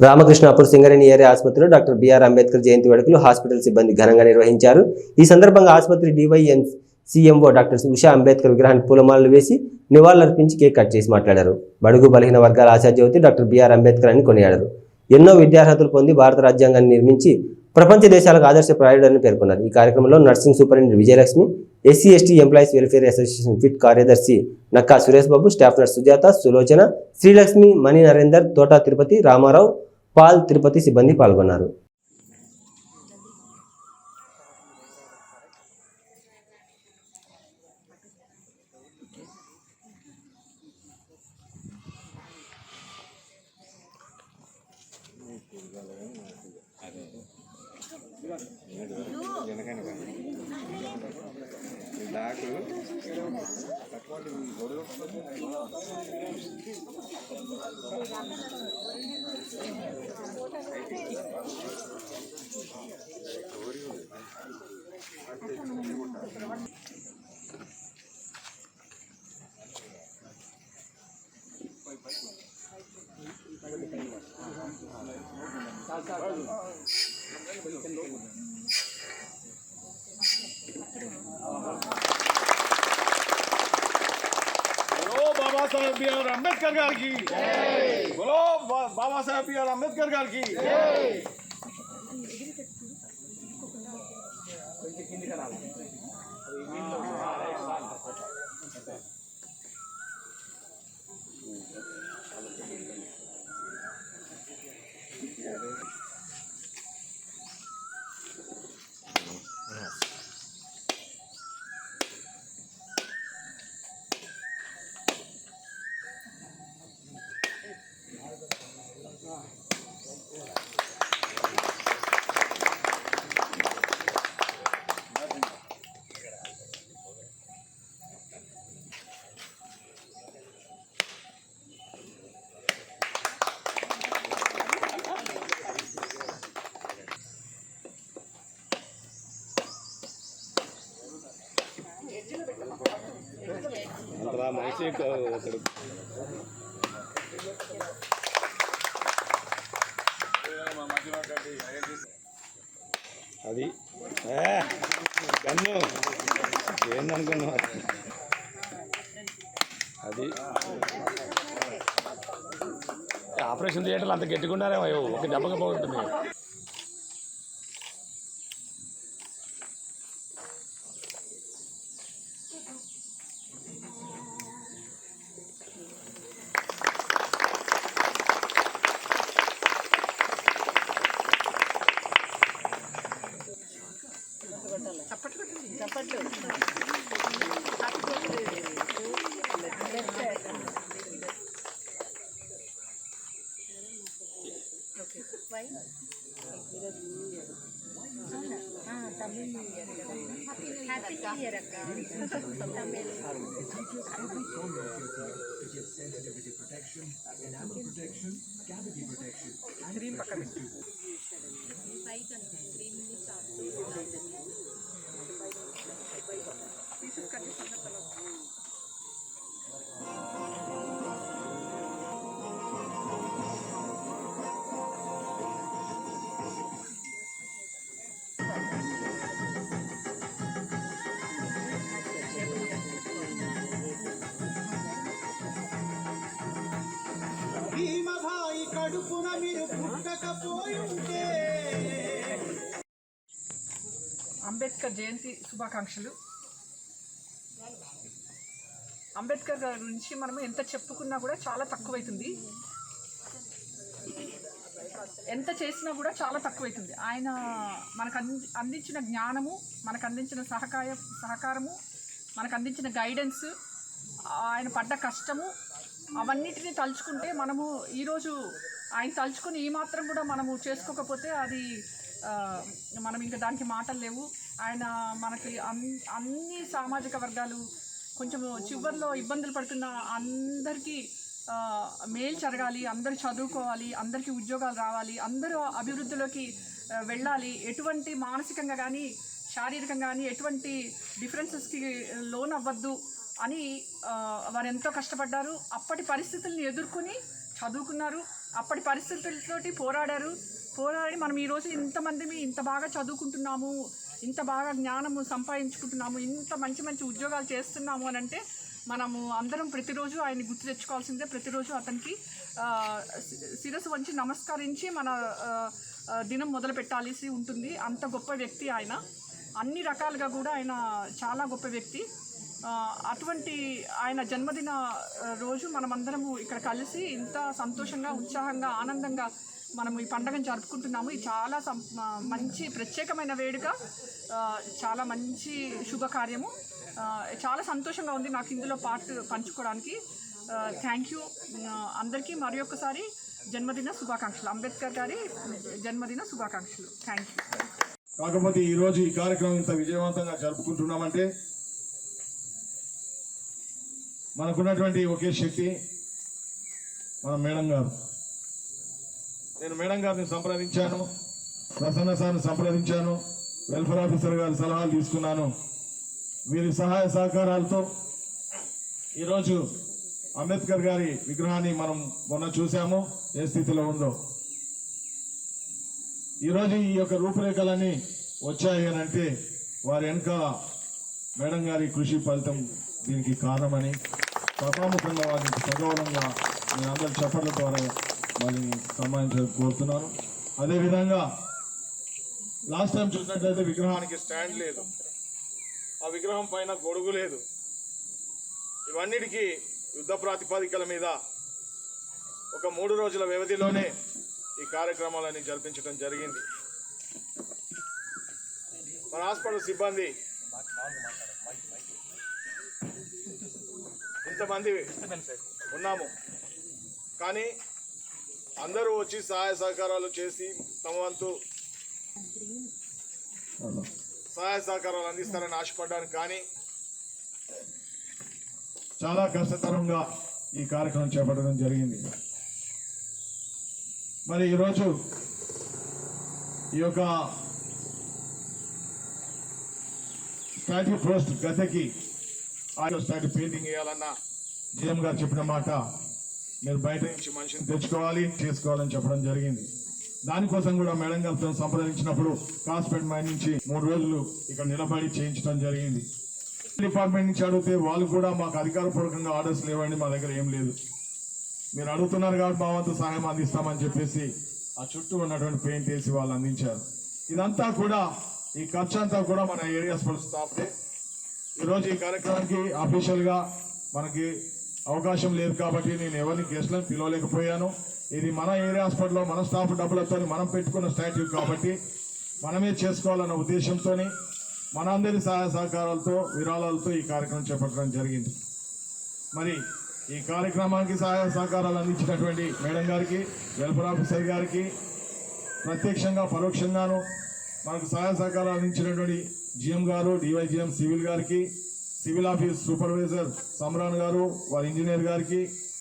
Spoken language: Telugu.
రామకృష్ణాపూర్ సింగరేణి ఏరియా ఆసుపత్రిలో doctor B R Ambedkar Jayanti వేడుకలు హాస్పిటల్ సిబ్బంది ఘనంగా నిర్వహించారు. ఈ సందర్భంగా ఆసుపత్రి డివైఎన్ సీఎంఓ డాక్టర్ ఉషా అంబేద్కర్ విగ్రహానికి పూలమాలలు వేసి నివాళులర్పించి కేక్ కట్ చేసి మాట్లాడారు. బడుగు బలహీన వర్గాల ఆశాజ్యోతి డాక్టర్ బిఆర్ అంబేద్కర్ అని కొనియాడారు. ఎన్నో విద్యార్హతలు పొంది భారత రాజ్యాంగాన్ని నిర్మించి ప్రపంచ దేశాలకు ఆదర్శప్రాయుడని పేర్కొన్నారు. ఈ కార్యక్రమంలో nursing superintendent Vijayalakshmi SC ST employees welfare association fit కార్యదర్శి Nakka Suresh Babu staff nurse Sujatha Sulochana Srilakshmi Mani Narender Thota Tirupati Ramarao Paul Tirupati సిబ్బంది పాల్గొన్నారు. बोलो బాబాసాహెబ్ అంబేద్కర్ గారికి బలో बाबा साहेब बी आर गल की। అంతలా మనిషి ఒకడు అది. ఏ, గన్ను. ఏందనుకున్నావు? అది. ఆపరేషన్ థియేటర్లు అంత గట్టిగా ఉన్నారేమో ఒక right? Tamil New Year. Happy New Year, Akka. Tamil. It features every corner of. కడుపున మీరు పుట్టకపోయుంటే అంబేద్కర్ జయంతి శుభాకాంక్షలు. అంబేద్కర్ గారి గురించి మనం ఎంత చెప్పుకున్నా కూడా చాలా తక్కువైతుంది. ఎంత చేసినా కూడా చాలా తక్కువైతుంది. ఆయన మనకు అంది అందించిన జ్ఞానము మనకు అందించిన సహకాయ సహకారము మనకు అందించిన గైడెన్స్ ఆయన పడ్డ కష్టము అవన్నిటిని తలుచుకుంటే మనము ఈరోజు ఆయన తలుచుకుని ఈ మాత్రం కూడా మనము చేసుకోకపోతే అది మనం ఇంకా దానికి మాటలు లేవు. ఆయన మనకి అన్ అన్ని సామాజిక వర్గాలు కొంచెం చివరిలో ఇబ్బందులు పడుతున్న అందరికీ మేలు జరగాలి అందరూ చదువుకోవాలి అందరికీ ఉద్యోగాలు రావాలి అందరూ అభివృద్ధిలోకి వెళ్ళాలి. ఎటువంటి మానసికంగా కానీ శారీరకంగా కానీ ఎటువంటి డిఫరెన్సెస్కి లోన్ అవ్వద్దు అని వారు ఎంతో కష్టపడ్డారు. అప్పటి పరిస్థితుల్ని ఎదుర్కొని చదువుకున్నారు. అప్పటి పరిస్థితులతోటి పోరాడారు. పోరాడి మనం ఈరోజు ఇంతమంది ఇంత బాగా చదువుకుంటున్నాము ఇంత బాగా జ్ఞానము సంపాదించుకుంటున్నాము ఇంత మంచి మంచి ఉద్యోగాలు చేస్తున్నాము అని అంటే మనము అందరం ప్రతిరోజు ఆయన గుర్తు తెచ్చుకోవాల్సిందే. ప్రతిరోజు అతనికి శిరస్సు వంచి నమస్కరించి మన దినం మొదలు పెట్టాల్సి ఉంటుంది. అంత గొప్ప వ్యక్తి ఆయన. అన్ని రకాలుగా కూడా ఆయన చాలా గొప్ప వ్యక్తి. అటువంటి ఆయన జన్మదిన రోజు మనమందరము ఇక్కడ కలిసి ఇంత సంతోషంగా ఉత్సాహంగా ఆనందంగా మనము ఈ పండుగను జరుపుకుంటున్నాము. ఇది చాలా సం- మంచి ప్రత్యేకమైన వేడుక. చాలా మంచి శుభకార్యము. చాలా సంతోషంగా ఉంది నాకు ఇందులో పార్ట్ పంచుకోవడానికి. థ్యాంక్ యూ అందరికీ మరి ఒక్కసారి జన్మదిన శుభాకాంక్షలు. అంబేద్కర్ గారి జన్మదిన శుభాకాంక్షలు. థ్యాంక్ యూ కాకపోతే ఈ రోజు ఈ కార్యక్రమం ఇంత విజయవంతంగా జరుపుకుంటున్నామంటే మనకున్నటువంటి ఒకే శక్తి మన మేడం గారు. నేను మేడం గారిని సంప్రదించాను ప్రసన్న సార్ని సంప్రదించాను వెల్ఫేర్ ఆఫీసర్ గారి సలహాలు తీసుకున్నాను. వీరి సహాయ సహకారాలతో ఈరోజు అంబేద్కర్ గారి విగ్రహాన్ని మనం మొన్న చూసాము ఏ స్థితిలో ఉందో. ఈరోజు ఈ యొక్క రూపురేఖలన్నీ వచ్చాయి అని అంటే వారి వెనుక మేడం గారి కృషి ఫలితం దీనికి కారణమని సభాముఖంగా వారికి సగౌరవంగా నేను అందరి చెప్పడం ద్వారా వారిని సన్మానించాలని కోరుతున్నాను. అదేవిధంగా లాస్ట్ టైం చూసినట్లయితే విగ్రహానికి స్టాండ్ లేదు. ఆ విగ్రహం పైన గొడుగు లేదు. ఇవన్నిటికీ యుద్ధ ప్రాతిపదికల మీద ఒక మూడు రోజుల వ్యవధిలోనే ఈ కార్యక్రమాలన్నీ జరిపించడం జరిగింది. మన హాస్పిటల్ సిబ్బంది ఇంతమంది ఉన్నాము. కానీ అందరూ వచ్చి సహాయ సహకారాలు చేసి తమ వంతు సహాయ సహకారాలు అందిస్తారని ఆశపడ్డాను. కానీ చాలా కష్టతరంగా ఈ కార్యక్రమం చేపట్టడం జరిగింది. మరి ఈరోజు ఈ యొక్క స్టాట్యూ పోస్ట్ గతకి ఆ స్టాట్యూ పెయింటింగ్ వేయాలన్న జీఎం గారు చెప్పిన మాట మీరు బయట నుంచి మనిషిని తెచ్చుకోవాలి చేసుకోవాలని చెప్పడం జరిగింది. దానికోసం కూడా మేడం గారితో సంప్రదించినప్పుడు కాస్పేట్ మైన్ నుంచి మూడు రోజులు ఇక్కడ నిలబడి చేయించడం జరిగింది. డిపార్ట్మెంట్ నుంచి అడిగితే వాళ్ళు కూడా మాకు అధికారపూర్వకంగా ఆర్డర్స్ లేవండి మా దగ్గర ఏం లేదు. మీరు అడుగుతున్నారు కాబట్టి మా వంతు సహాయం అందిస్తామని చెప్పేసి ఆ చుట్టూ ఉన్నటువంటి పెయింట్ వేసి వాళ్ళు అందించారు. ఇదంతా కూడా ఈ ఖర్చు అంతా కూడా మన ఏరియా స్టాఫ్దే ఈరోజు ఈ కార్యక్రమానికి అఫీషియల్గా మనకి అవకాశం లేదు కాబట్టి నేను ఎవరిని గెస్ట్లను పిలవలేకపోయాను. ఇది మన ఏరియా హాస్పిటల్లో మన స్టాఫ్ డబ్బులతో మనం పెట్టుకున్న స్టాట్యూ కాబట్టి మనమే చేసుకోవాలన్న ఉద్దేశంతోని మనందరి సహాయ సహకారాలతో విరాళాలతో ఈ కార్యక్రమం చేపట్టడం జరిగింది. మరి ఈ కార్యక్రమానికి సహాయ సహకారాలు అందించినటువంటి మేడం గారికి వెల్ఫేర్ ఆఫీసర్ గారికి ప్రత్యక్షంగా పరోక్షంగాను మనకు సహాయ సహకారాలు అందించినటువంటి జిఎం గారు డివైజిఎం సివిల్ గారికి సివిల్ ఆఫీస్ సూపర్వైజర్ సమ్రాన్ గారు వారి ఇంజనీర్ గారికి